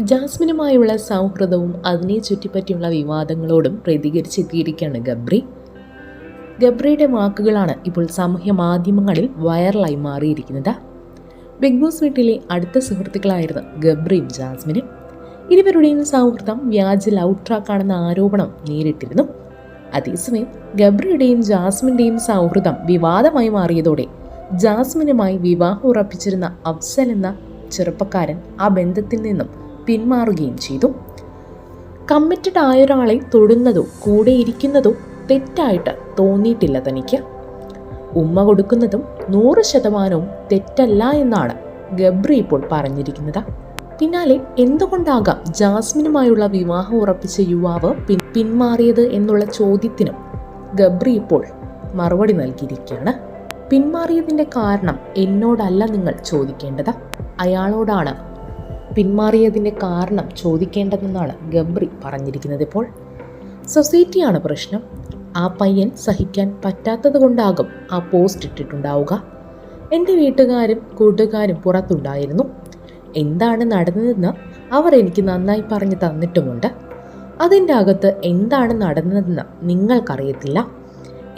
ജാസ്മിനുമായുള്ള സൗഹൃദവും അതിനെ ചുറ്റിപ്പറ്റിയുള്ള വിവാദങ്ങളോടും പ്രതികരിച്ചെത്തിയിരിക്കുകയാണ് ഗബ്രി. ഗബ്രിയുടെ വാക്കുകളാണ് ഇപ്പോൾ സാമൂഹ്യ മാധ്യമങ്ങളിൽ വൈറലായി മാറിയിരിക്കുന്നത്. ബിഗ് ബോസ് വീട്ടിലെ അടുത്ത സുഹൃത്തുക്കളായിരുന്നു ഗബ്രിയും ജാസ്മിനും. ഇരുവരുടെയും സൗഹൃദം വ്യാജ ലവ് ട്രാക്കാണെന്ന ആരോപണം നേരിട്ടിരുന്നു. അതേസമയം ഗബ്രിയുടെയും ജാസ്മിന്റെയും സൗഹൃദം വിവാദമായി മാറിയതോടെ ജാസ്മിനുമായി വിവാഹം ഉറപ്പിച്ചിരുന്ന അഫ്സൽ എന്ന ചെറുപ്പക്കാരൻ ആ ബന്ധത്തിൽ നിന്നും പിന്മാറുകയും ചെയ്തു. കമ്മിറ്റഡ് ആയ ഒരാളെ തൊടുന്നതോ കൂടെ ഇരിക്കുന്നതോ തെറ്റായിട്ട് തോന്നിയിട്ടില്ല തനിക്ക്. ഉമ്മ കൊടുക്കുന്നതും നൂറ് ശതമാനവും തെറ്റല്ല എന്നാണ് ഗബ്രി ഇപ്പോൾ പറഞ്ഞിരിക്കുന്നത്. പിന്നാലെ എന്തുകൊണ്ടാകാം ജാസ്മിനുമായുള്ള വിവാഹം ഉറപ്പിച്ച യുവാവ് പിന്മാറിയത് എന്നുള്ള ചോദ്യത്തിനും ഗബ്രി ഇപ്പോൾ മറുപടി നൽകിയിരിക്കുകയാണ്. പിന്മാറിയതിന്റെ കാരണം എന്നോടല്ല നിങ്ങൾ ചോദിക്കേണ്ടത്. അയാളോടാണ് പിന്മാറിയതിന്റെ കാരണം ചോദിക്കേണ്ടതെന്നാണ് ഗബ്രി പറഞ്ഞിരിക്കുന്നത് ഇപ്പോൾ. സൊസൈറ്റിയാണ് പ്രശ്നം. ആ പയ്യൻ സഹിക്കാൻ പറ്റാത്തത് കൊണ്ടാകും ആ പോസ്റ്റ് ഇട്ടിട്ടുണ്ടാവുക. എന്റെ വീട്ടുകാരും കൂട്ടുകാരും പുറത്തുണ്ടായിരുന്നു. എന്താണ് നടന്നതെന്ന് അവർ എനിക്ക് നന്നായി പറഞ്ഞു തന്നിട്ടുമുണ്ട്. അതിന്റെ അകത്ത് എന്താണ് നടന്നതെന്ന് നിങ്ങൾക്കറിയത്തില്ല.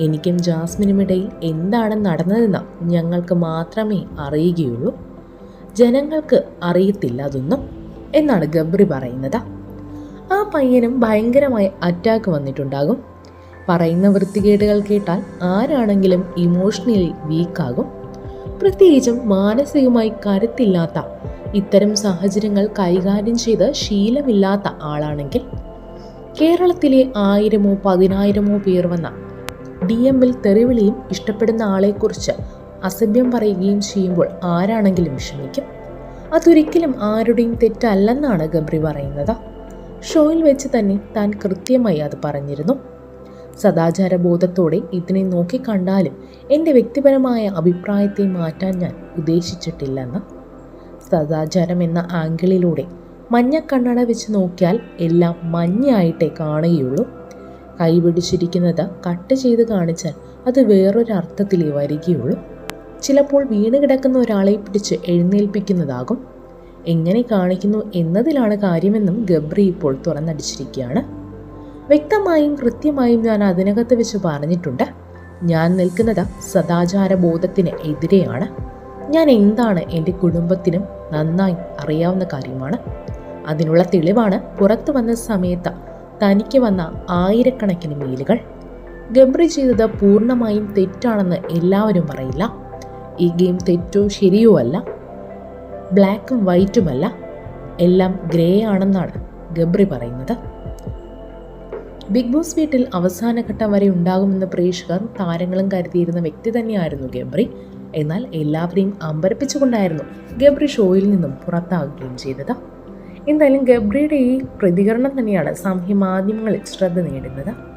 എനിക്കും ജാസ്മിനുമിടയിൽ എന്താണ് നടന്നതെന്ന് ഞങ്ങൾക്ക് മാത്രമേ അറിയുകയുള്ളൂ. ജനങ്ങൾക്ക് അറിയത്തില്ല അതൊന്നും എന്നാണ് ഗബ്രി പറയുന്നത്. ആ പയ്യനും ഭയങ്കരമായ അറ്റാക്ക് വന്നിട്ടുണ്ടാകും. പറയുന്ന വൃത്തികേടുകൾ കേട്ടാൽ ആരാണെങ്കിലും ഇമോഷണലി വീക്കാകും പ്രത്യേകിച്ചും മാനസികമായി കരുത്തില്ലാത്ത ഇത്തരം സാഹചര്യങ്ങൾ കൈകാര്യം ചെയ്ത് ശീലമില്ലാത്ത ആളാണെങ്കിൽ കേരളത്തിലെ ആയിരമോ പതിനായിരമോ പേർ വന്ന ഡി എമ്മിൽ തെറിവിളിയും ഇഷ്ടപ്പെടുന്ന ആളെക്കുറിച്ച് അസഭ്യം പറയുകയും ചെയ്യുമ്പോൾ ആരാണെങ്കിലും വിഷമിക്കും അതൊരിക്കലും ആരുടെയും തെറ്റല്ലെന്നാണ് ഗബ്രി പറയുന്നത്. ഷോയിൽ വെച്ച് തന്നെ താൻ കൃത്യമായി അത് പറഞ്ഞിരുന്നു. സദാചാര ബോധത്തോടെ ഇതിനെ നോക്കിക്കണ്ടാലും എന്റെ വ്യക്തിപരമായ അഭിപ്രായത്തെ മാറ്റാൻ ഞാൻ ഉദ്ദേശിച്ചിട്ടില്ലെന്ന്. സദാചാരം എന്ന ആംഗിളിലൂടെ മഞ്ഞ കണ്ണട വെച്ച് നോക്കിയാൽ എല്ലാം മഞ്ഞയായിട്ടേ കാണുകയുള്ളൂ. കൈപിടിച്ചിരിക്കുന്നത് കട്ട് ചെയ്ത് കാണിച്ചാൽ അത് വേറൊരർത്ഥത്തിലേ വരികയുള്ളൂ. ചിലപ്പോൾ വീണ് കിടക്കുന്ന ഒരാളെ പിടിച്ച് എഴുന്നേൽപ്പിക്കുന്നതാകും. എങ്ങനെ കാണിക്കുന്നു എന്നതിലാണ് കാര്യമെന്നും ഗബ്രി ഇപ്പോൾ തുറന്നടിച്ചിരിക്കുകയാണ്. വ്യക്തമായും കൃത്യമായും ഞാൻ അതിനകത്ത് വെച്ച് പറഞ്ഞിട്ടുണ്ട്. ഞാൻ നിൽക്കുന്നത് സദാചാര ബോധത്തിന് എതിരെയാണ്. ഞാൻ എന്താണ് എന്റെ കുടുംബത്തിനും നന്നായി അറിയാവുന്ന കാര്യമാണ്. അതിനുള്ള തെളിവാണ് പുറത്തു വന്ന സമയത്ത് തനിക്ക് വന്ന ആയിരക്കണക്കിന് മെയിലുകൾ. ഗബ്രി ചെയ്തത് പൂർണമായും തെറ്റാണെന്ന് എല്ലാവരും പറയില്ല. ഈ ഗെയിം തെറ്റോ ശരിയോ അല്ല. ബ്ലാക്കും വൈറ്റുമല്ല എല്ലാം ഗ്രേ ആണെന്നാണ് ഗബ്രി പറയുന്നത്. ബിഗ് ബോസ് വീട്ടിൽ അവസാന ഘട്ടം വരെ ഉണ്ടാകുമെന്ന് പ്രേക്ഷകർ താരങ്ങളും കരുതിയിരുന്ന വ്യക്തി തന്നെയായിരുന്നു ഗബ്രി. എന്നാൽ എല്ലാവരെയും അമ്പരപ്പിച്ചുകൊണ്ടായിരുന്നു ഗബ്രി ഷോയിൽ നിന്നും പുറത്താകുകയും ചെയ്തത്. എന്തായാലും ഗബ്രിയുടെ ഈ പ്രതികരണം തന്നെയാണ് സാമൂഹ്യ മാധ്യമങ്ങളിൽ ശ്രദ്ധ നേടുന്നത്.